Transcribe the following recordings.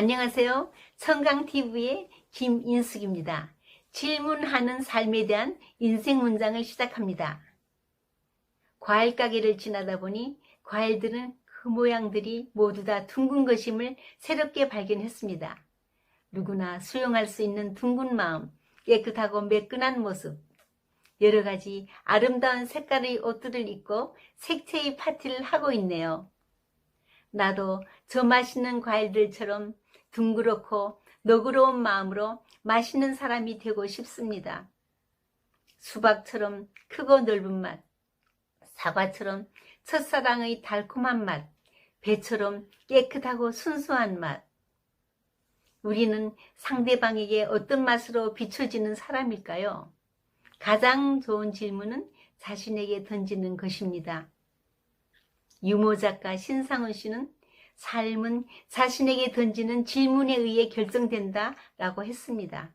안녕하세요. 청강TV의 김인숙입니다. 질문하는 삶에 대한 인생 문장을 시작합니다. 과일 가게를 지나다 보니 과일들은 그 모양들이 모두 다 둥근 것임을 새롭게 발견했습니다. 누구나 수용할 수 있는 둥근 마음, 깨끗하고 매끈한 모습, 여러 가지 아름다운 색깔의 옷들을 입고 색채의 파티를 하고 있네요. 나도 저 맛있는 과일들처럼 둥그렇고 너그러운 마음으로 맛있는 사람이 되고 싶습니다. 수박처럼 크고 넓은 맛, 사과처럼 첫사랑의 달콤한 맛, 배처럼 깨끗하고 순수한 맛. 우리는 상대방에게 어떤 맛으로 비춰지는 사람일까요? 가장 좋은 질문은 자신에게 던지는 것입니다. 유모 작가 신상훈 씨는 삶은 자신에게 던지는 질문에 의해 결정된다 라고 했습니다.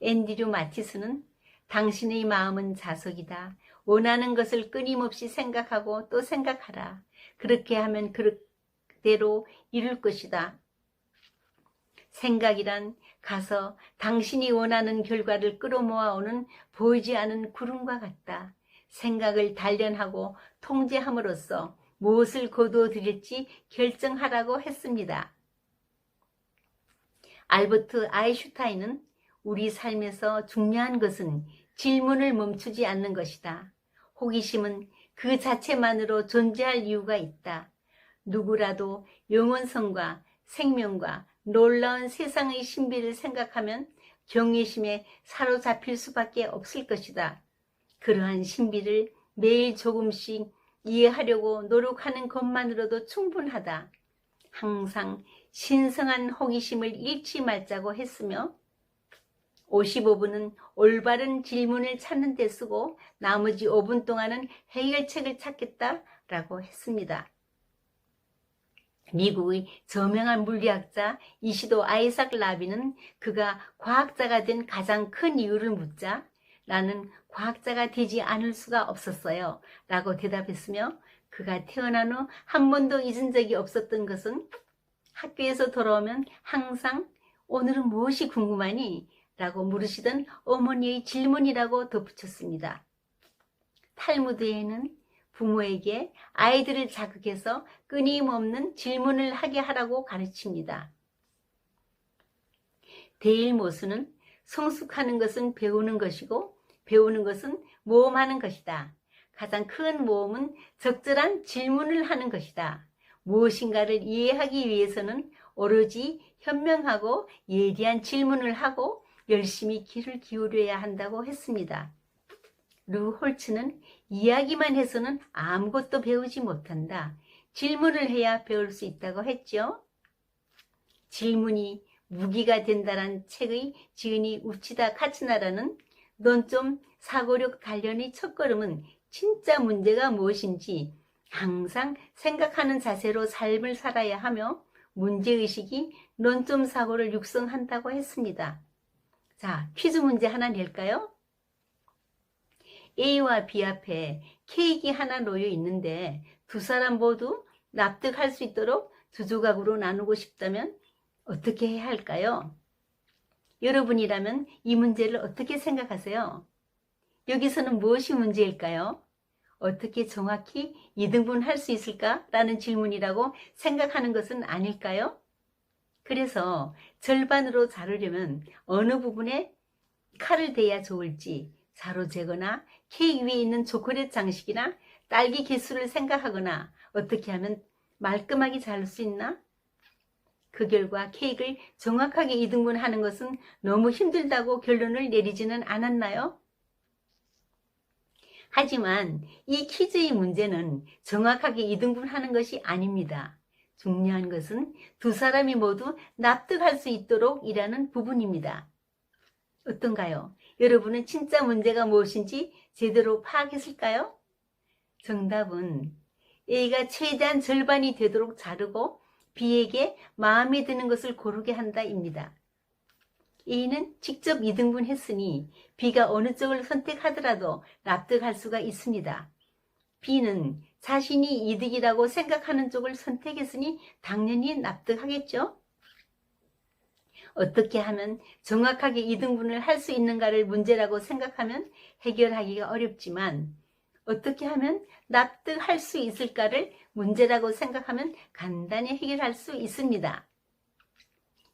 앤드류 마티스는 당신의 마음은 자석이다. 원하는 것을 끊임없이 생각하고 또 생각하라. 그렇게 하면 그대로 이룰 것이다. 생각이란 가서 당신이 원하는 결과를 끌어모아오는 보이지 않은 구름과 같다. 생각을 단련하고 통제함으로써 무엇을 거두어들일지 결정하라고 했습니다. 알버트 아이슈타인은 우리 삶에서 중요한 것은 질문을 멈추지 않는 것이다. 호기심은 그 자체만으로 존재할 이유가 있다. 누구라도 영원성과 생명과 놀라운 세상의 신비를 생각하면 경외심에 사로잡힐 수밖에 없을 것이다. 그러한 신비를 매일 조금씩 이해하려고 노력하는 것만으로도 충분하다. 항상 신성한 호기심을 잃지 말자고 했으며 55분은 올바른 질문을 찾는 데 쓰고 나머지 5분 동안은 해결책을 찾겠다라고 했습니다. 미국의 저명한 물리학자 이시도 아이삭 라비는 그가 과학자가 된 가장 큰 이유를 묻자 나는 과학자가 되지 않을 수가 없었어요. 라고 대답했으며 그가 태어난 후 한 번도 잊은 적이 없었던 것은 학교에서 돌아오면 항상 오늘은 무엇이 궁금하니? 라고 물으시던 어머니의 질문이라고 덧붙였습니다. 탈무드에는 부모에게 아이들을 자극해서 끊임없는 질문을 하게 하라고 가르칩니다. 데일 모스는 성숙하는 것은 배우는 것이고 배우는 것은 모험하는 것이다. 가장 큰 모험은 적절한 질문을 하는 것이다. 무엇인가를 이해하기 위해서는 오로지 현명하고 예리한 질문을 하고 열심히 귀를 기울여야 한다고 했습니다. 루 홀츠는 이야기만 해서는 아무것도 배우지 못한다. 질문을 해야 배울 수 있다고 했죠. 질문이 무기가 된다란 책의 지은이 우치다 카츠나라는 넌좀 사고력 단련의 첫걸음은 진짜 문제가 무엇인지 항상 생각하는 자세로 삶을 살아야 하며 문제의식이 논점 사고를 육성한다고 했습니다. 자, 퀴즈 문제 하나 낼까요? A와 B 앞에 케이크 하나 놓여 있는데 두 사람 모두 납득할 수 있도록 두 조각으로 나누고 싶다면 어떻게 해야 할까요? 여러분이라면 이 문제를 어떻게 생각하세요? 여기서는 무엇이 문제일까요? 어떻게 정확히 이등분 할 수 있을까라는 질문이라고 생각하는 것은 아닐까요? 그래서 절반으로 자르려면 어느 부분에 칼을 대야 좋을지 자로 재거나 케이크 위에 있는 초콜릿 장식이나 딸기 개수를 생각하거나 어떻게 하면 말끔하게 자를 수 있나? 그 결과 케이크를 정확하게 이등분하는 것은 너무 힘들다고 결론을 내리지는 않았나요? 하지만 이 퀴즈의 문제는 정확하게 이등분하는 것이 아닙니다. 중요한 것은 두 사람이 모두 납득할 수 있도록 일하는 부분입니다. 어떤가요? 여러분은 진짜 문제가 무엇인지 제대로 파악했을까요? 정답은 A가 최대한 절반이 되도록 자르고 B에게 마음에 드는 것을 고르게 한다입니다. A는 직접 이등분 했으니 B가 어느 쪽을 선택하더라도 납득할 수가 있습니다. B는 자신이 이득이라고 생각하는 쪽을 선택했으니 당연히 납득하겠죠? 어떻게 하면 정확하게 이등분을 할 수 있는가를 문제라고 생각하면 해결하기가 어렵지만 어떻게 하면 납득할 수 있을까를 문제라고 생각하면 간단히 해결할 수 있습니다.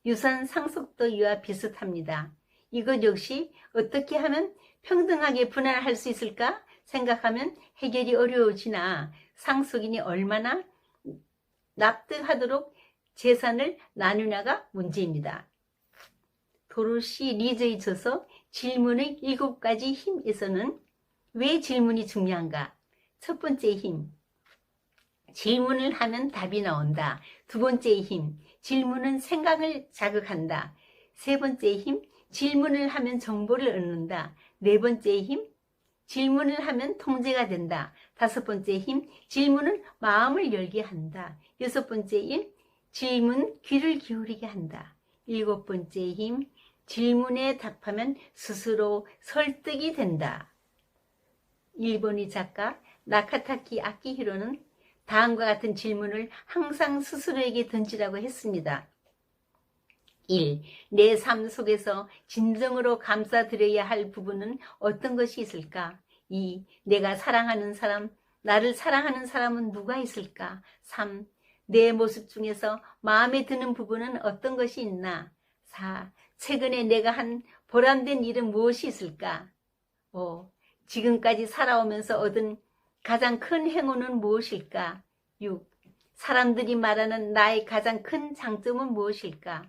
유산 상속도 이와 비슷합니다. 이것 역시 어떻게 하면 평등하게 분할할 수 있을까 생각하면 해결이 어려워지나 상속인이 얼마나 납득하도록 재산을 나누냐가 문제입니다. 도로시 리저의 저서 질문의 일곱 가지 힘에서는 왜 질문이 중요한가? 첫 번째 힘. 질문을 하면 답이 나온다. 두 번째 힘. 질문은 생각을 자극한다. 세 번째 힘. 질문을 하면 정보를 얻는다. 네 번째 힘. 질문을 하면 통제가 된다. 다섯 번째 힘. 질문은 마음을 열게 한다. 여섯 번째 힘. 질문 귀를 기울이게 한다. 일곱 번째 힘. 질문에 답하면 스스로 설득이 된다. 일본의 작가 나카타키 아키히로는 다음과 같은 질문을 항상 스스로에게 던지라고 했습니다. 1. 내 삶 속에서 진정으로 감사드려야 할 부분은 어떤 것이 있을까? 2. 내가 사랑하는 사람, 나를 사랑하는 사람은 누가 있을까? 3. 내 모습 중에서 마음에 드는 부분은 어떤 것이 있나? 4. 최근에 내가 한 보람된 일은 무엇이 있을까? 5. 지금까지 살아오면서 얻은 가장 큰 행운은 무엇일까? 6. 사람들이 말하는 나의 가장 큰 장점은 무엇일까?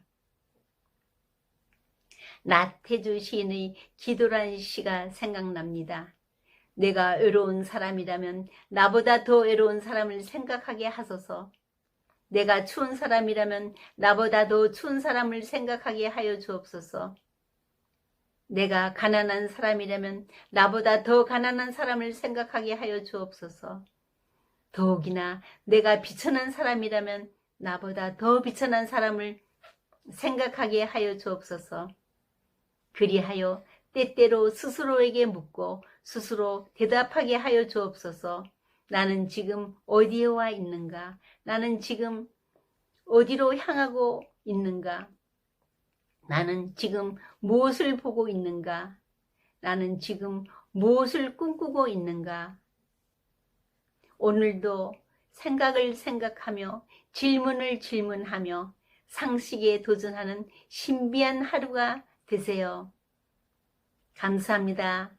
나태주 시인의 기도라는 시가 생각납니다. 내가 외로운 사람이라면 나보다 더 외로운 사람을 생각하게 하소서. 내가 추운 사람이라면 나보다 더 추운 사람을 생각하게 하여 주옵소서. 내가 가난한 사람이라면 나보다 더 가난한 사람을 생각하게 하여 주옵소서. 더욱이나 내가 비천한 사람이라면 나보다 더 비천한 사람을 생각하게 하여 주옵소서. 그리하여 때때로 스스로에게 묻고 스스로 대답하게 하여 주옵소서. 나는 지금 어디에 와 있는가? 나는 지금 어디로 향하고 있는가? 나는 지금 무엇을 보고 있는가? 나는 지금 무엇을 꿈꾸고 있는가? 오늘도 생각을 생각하며 질문을 질문하며 상식에 도전하는 신비한 하루가 되세요. 감사합니다.